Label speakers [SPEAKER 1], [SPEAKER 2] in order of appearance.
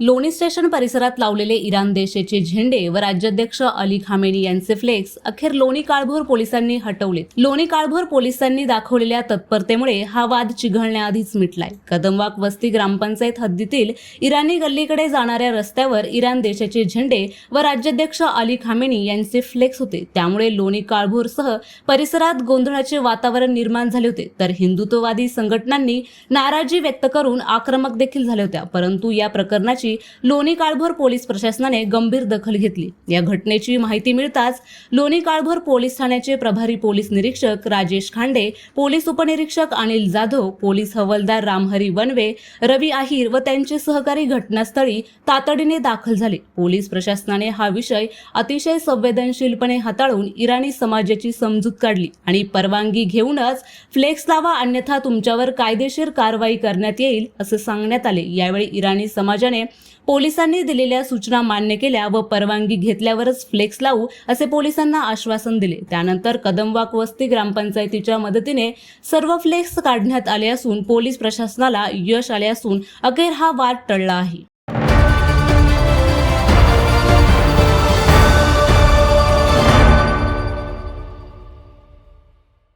[SPEAKER 1] लोणी स्टेशन परिसरात लावलेले इराण देशाचे झेंडे व राज्याध्यक्ष अली खामेनी यांचे फ्लेक्स अखेर लोणी काळभोर पोलिसांनी हटवले लोणी काळभोर पोलिसांनी दाखवलेल्या तत्परतेमुळे हा वाद चिघळण्याआधीच मिटलाय. कदमवाक वस्ती ग्रामपंचायत हद्दीतील इराणी गल्लीकडे जाणाऱ्या रस्त्यावर इराण देशाचे झेंडे व राज्याध्यक्ष अली खामेनी यांचे फ्लेक्स होते. त्यामुळे लोणी काळभोरसह परिसरात गोंधळाचे वातावरण निर्माण झाले होते. तर हिंदुत्ववादी संघटनांनी नाराजी व्यक्त करून आक्रमक देखील झाल्या होत्या. परंतु या प्रकरणाची लोणी काळभोर पोलीस प्रशासनाने गंभीर दखल घेतली. या घटनेची माहिती मिळताच लोणी काळभोर पोलीस ठाण्याचे प्रभारी पोलीस निरीक्षक राजेश खांडे पोलीस उपनिरीक्षक अनिल जाधव पोलीस हवालदार रामहरी वनवे रवी आहिर व त्यांचे सहकारी घटनास्थळी तातडीने दाखल झाले. पोलीस प्रशासनाने हा विषय अतिशय संवेदनशीलपणे हाताळून इराणी समाजाची समजूत काढली आणि परवानगी घेऊनच फ्लेक्स लावा अन्यथा तुमच्यावर कायदेशीर कारवाई करण्यात येईल असे सांगण्यात आले. यावेळी इराणी समाजाने पोलिसांनी दिलेल्या सूचना मान्य केल्या व परवानगी घेतल्यावरच फ्लेक्स लावू असे पोलिसांना आश्वासन दिले. त्यानंतर कदमवाक वस्ती ग्रामपंचायतीच्या मदतीने सर्व फ्लेक्स काढण्यात आले असून पोलीस प्रशासनाला यश आले असून अखेर हा वाद टळला आहे.